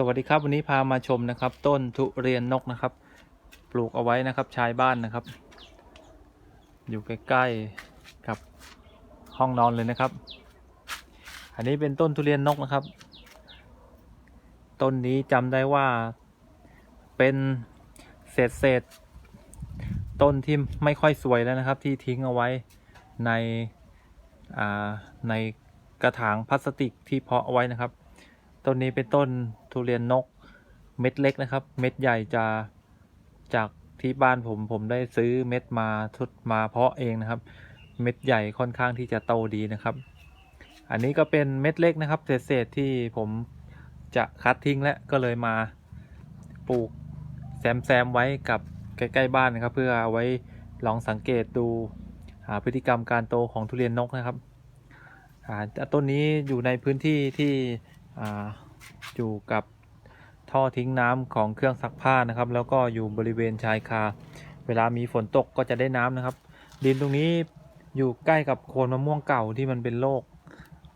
สวัสดีครับวันนี้พามาชมนะครับ ต้นทุเรียนนกนะครับ ปลูกเอาไว้นะครับชายบ้านนะครับ อยู่ใกล้ๆกับห้องนอนเลยนะครับ อันนี้เป็นต้นทุเรียนนกนะครับ ต้นนี้จำได้ว่าเป็นเศษเศษต้นที่ไม่ค่อยสวยแล้วนะครับ ที่ทิ้งเอาไว้ในในกระถางพลาสติกที่เพาะเอาไว้นะครับ ต้นนี้เป็นต้นทุเรียนนกเม็ดเล็กนะครับ เม็ดใหญ่จะจากที่บ้านผมผมได้ซื้อเม็ดมาทุดมาเพาะเองนะครับ เม็ดใหญ่ค่อนข้างที่จะโตดีนะครับ อันนี้ก็เป็นเม็ดเล็กนะครับ เศษๆที่ผมจะคัดทิ้งแล้วก็เลยมาปลูกแซมๆไว้กับใกล้ๆบ้านนะครับ เพื่อเอาไว้ลองสังเกตดูหาพฤติกรรมการโตของทุเรียนนกนะครับอ่าต้นนี้อยู่ในพื้นที่ที่ ออยู่กับท่อทิ้งน้ำของเครื่องซักผ้านะครับ แล้วก็อยู่บริเวณชายคา เวลามีฝนตกก็จะได้น้ำนะครับ ดินตรงนี้อยู่ใกล้กับโคนมะม่วงเก่าที่มันเป็นโรค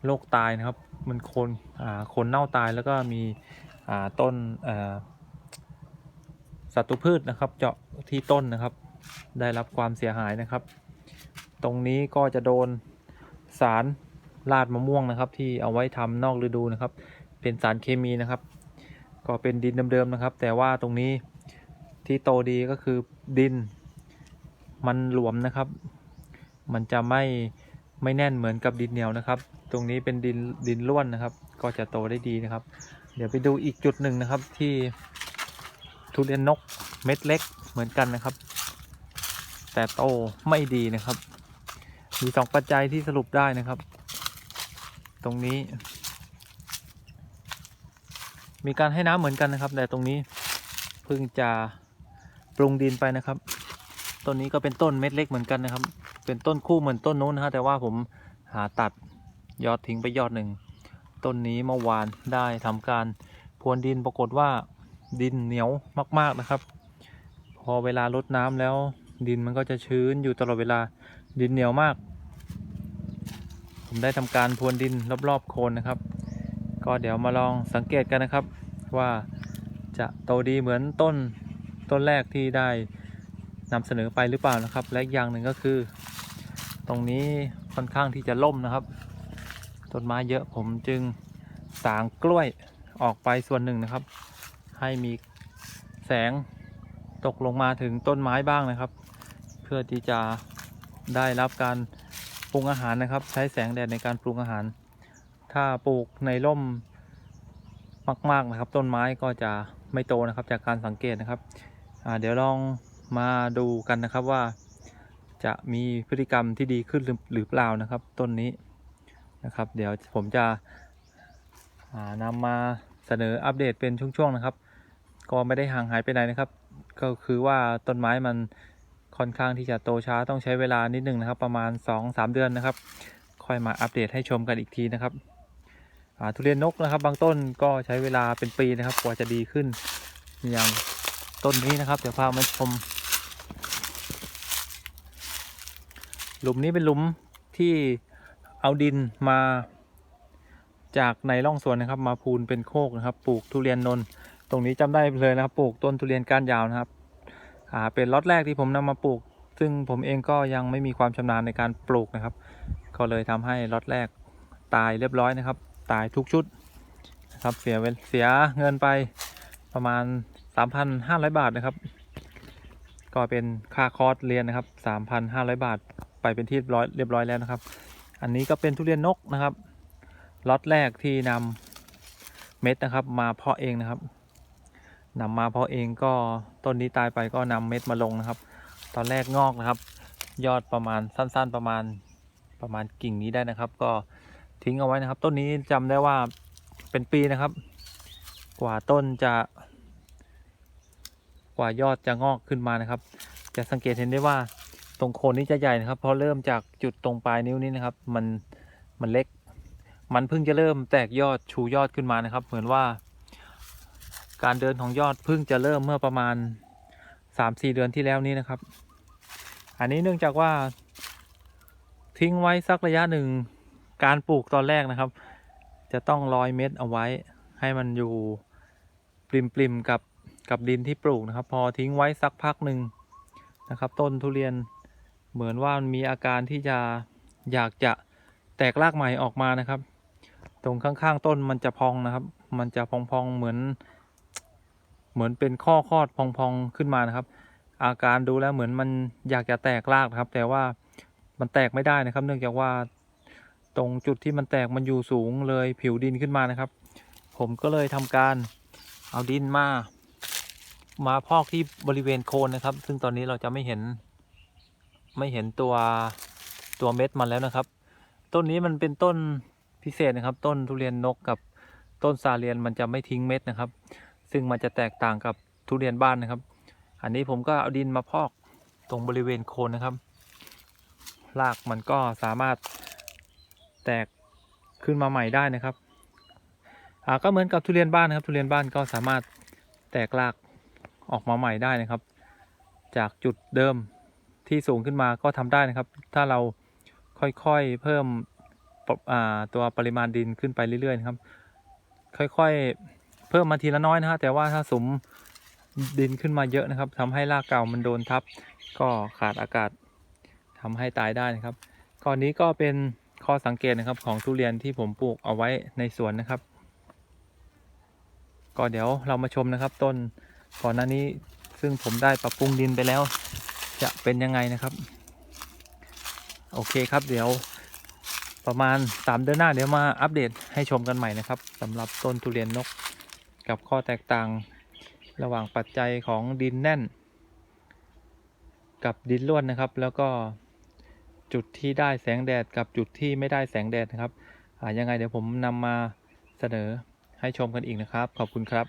โรคตายนะครับ มันโคนโคนเน่าตายแล้วก็มีต้นศัตรูพืชนะครับ เจาะที่ต้นนะครับ ได้รับความเสียหายนะครับ ตรงนี้ก็จะโดนสารลาดมะม่วงนะครับ ที่เอาไว้ทำนอกฤดูนะครับ เป็นสารเคมีนะครับ ก็เป็นดินเดิมๆนะครับ แต่ว่าตรงนี้ที่โตดีก็คือดิน มันหลวมนะครับ มันจะไม่ไม่แน่นเหมือนกับดินเหนียวนะครับ ตรงนี้เป็นดินดินร่วนนะครับ ก็จะโตได้ดีนะครับ เดี๋ยวไปดูอีกจุดหนึ่งนะครับที่ทุเรียนนกเม็ดเล็กเหมือนกันนะครับ แต่โตไม่ดีนะครับ มีสองปัจจัยที่สรุปได้นะครับ ตรงนี้ มีการให้น้ำเหมือนกันนะครับ แต่ตรงนี้เพิ่งจะปรุงดินไปนะครับ ต้นนี้ก็เป็นต้นเม็ดเล็กเหมือนกันนะครับ เป็นต้นคู่เหมือนต้นนู้นนะฮะแต่ว่าผมหาตัดยอดทิ้งไปยอดหนึ่งต้นนี้เมื่อวานได้ทำการพรวนดินปรากฏว่าดินเหนียวมาก ๆนะครับ พอเวลารดน้ำแล้วดินมันก็จะชื้นอยู่ตลอดเวลาดินเหนียวมาก ผมได้ทำการพรวนดินรอบๆโคนนะครับ ก็เดี๋ยวมาลองสังเกตกันนะครับว่าจะโตดีเหมือนต้นต้นแรกที่ได้นำเสนอไปหรือเปล่านะครับ และอย่างหนึ่งก็คือ ตรงนี้ค่อนข้างที่จะล่มนะครับต้นไม้เยอะผมจึงสางกล้วยออกไปส่วนหนึ่งนะครับ ให้มีแสงตกลงมาถึงต้นไม้บ้างนะครับ เพื่อที่จะได้รับการปรุงอาหารนะครับ ใช้แสงแดดในการปรุงอาหาร ถ้าปลูกในร่มมากๆนะครับ ต้นไม้ก็จะไม่โตนะครับ จากการสังเกตนะครับเดี๋ยวลองมาดูกันนะครับว่าจะมีพฤติกรรมที่ดีขึ้นหรือเปล่านะครับ ต้นนี้นะครับ เดี๋ยวผมจะนำมาเสนออัปเดตเป็นช่วงๆนะครับ ก็ไม่ได้ห่างหายไปไหนนะครับ ก็คือว่าต้นไม้มันค่อนข้างที่จะโตช้าต้องใช้เวลานิดหนึ่งนะครับ ประมาณ 2-3 เดือนนะครับ ค่อยมาอัปเดตให้ชมกันอีกทีนะครับ ทุเรียนนกนะครับ บางต้นก็ใช้เวลาเป็นปีนะครับ กว่าจะดีขึ้น อย่างต้นนี้นะครับ เดี๋ยวพามาชม หลุมนี้เป็นหลุมที่เอาดินมาจากในร่องสวนนะครับ มาพูนเป็นโคกนะครับ ปลูกทุเรียนนน ตรงนี้จำได้เลยนะครับ ปลูกต้นทุเรียนก้านยาวนะครับ อ่า เป็นล็อตแรกที่ผมนำมาปลูก ซึ่งผมเองก็ยังไม่มีความชำนาญในการปลูกนะครับ ก็เลยทำให้ล็อตแรกตายเรียบร้อยนะครับ ตายทุกชุดนะครับเสียเวลเสียเงินไปประมาณ 3,500 บาทนะครับ ก็เป็นค่าคอร์สเรียนนะครับ 3,500 บาทไปเป็นที่เรียบร้อยเรียบร้อยแล้วนะครับ อันนี้ก็เป็นทุเรียนนกนะครับล็อตแรกที่นำเม็ดนะครับมาเพาะเองนะครับนำมาเพาะเองก็ต้นนี้ตายไปก็นำเม็ดมาลงนะครับ ตอนแรกงอกนะครับ ยอดประมาณสั้น ๆประมาณประมาณกิ่งนี้ได้นะครับ ก็ ทิ้งเอาไว้นะครับ ต้นนี้จำได้ว่าเป็นปีนะครับ กว่าต้นจะ กว่ายอดจะงอกขึ้นมานะครับ จะสังเกตเห็นได้ว่าตรงโคนนี้จะใหญ่นะครับ เพราะเริ่มจากจุดตรงปลายนิ้วนี้นะครับ มันมันเล็ก มันเพิ่งจะเริ่มแตกยอดชูยอดขึ้นมานะครับ เหมือนว่า การเดินของยอดเพิ่งจะเริ่มเมื่อประมาณสามสี่เดือนที่แล้วนี้นะครับ อันนี้เนื่องจากว่าทิ้งไว้สักระยะหนึ่ง การปลูกตอนแรกนะครับ จะต้องร้อยเม็ดเอาไว้ ให้มันอยู่ปริมปริมกับกับดินที่ปลูกนะครับ พอทิ้งไว้สักพักหนึ่งนะครับ ต้นทุเรียนเหมือนว่ามันมีอาการที่จะอยากจะแตกรากใหม่ออกมานะครับ ตรงข้างๆต้นมันจะพองนะครับ มันจะพองๆเหมือน เหมือนเป็นข้อคอดพองๆขึ้นมานะครับ อาการดูแล้วเหมือนมันอยากจะแตกรากนะครับ แต่ว่ามันแตกไม่ได้นะครับ เนื่องจากว่า ตรงจุดที่มันแตกมันอยู่สูงเลยผิวดินขึ้นมานะครับ ผมก็เลยทำการเอาดินมา มาพอกที่บริเวณโคนนะครับ ซึ่งตอนนี้เราจะไม่เห็น ไม่เห็นตัวตัวเม็ดมันแล้วนะครับ ต้นนี้มันเป็นต้นพิเศษนะครับ ต้นทุเรียนนกกับต้นซาเลียนมันจะไม่ทิ้งเม็ดนะครับ ซึ่งมันจะแตกต่างกับทุเรียนบ้านนะครับ อันนี้ผมก็เอาดินมาพอกตรงบริเวณโคนนะครับรากมันก็สามารถ แตกขึ้นมาใหม่ได้นะครับอ่าก็เหมือนกับทุเรียนบ้านนะครับ ทุเรียนบ้านก็สามารถแตกรากออกมาใหม่ได้นะครับ จากจุดเดิมที่สูงขึ้นมาก็ทำได้นะครับ ถ้าเราค่อยๆเพิ่มปรอ่าตัวปริมาณดินขึ้นไปเรื่อยๆนะครับ ค่อยๆเพิ่มมาทีละน้อยนะฮะแต่ว่าถ้าสมดินขึ้นมาเยอะนะครับทำให้รากเก่ามันโดนทับ ก็ขาดอากาศทำให้ตายได้นะครับก้อนนี้ก็เป็น ข้อสังเกตนะครับของทุเรียนที่ผมปลูกเอาไว้ในสวนนะครับ ก็เดี๋ยวเรามาชมนะครับ ต้นก่อนหน้านี้ซึ่งผมได้ปรับปรุงดินไปแล้ว จะเป็นยังไงนะครับ โอเคครับเดี๋ยวประมาณ 3 เดือนหน้าเดี๋ยวมาอัปเดตให้ชมกันใหม่นะครับสำหรับต้นทุเรียนนกกับข้อแตกต่างระหว่างปัจจัยของดินแน่น กับดินร่วนนะครับ แล้วก็ จุดที่ได้แสงแดดกับจุดที่ไม่ได้แสงแดดนะครับยังไงเดี๋ยวผมนำมาเสนอให้ชมกันอีกนะครับ ขอบคุณครับ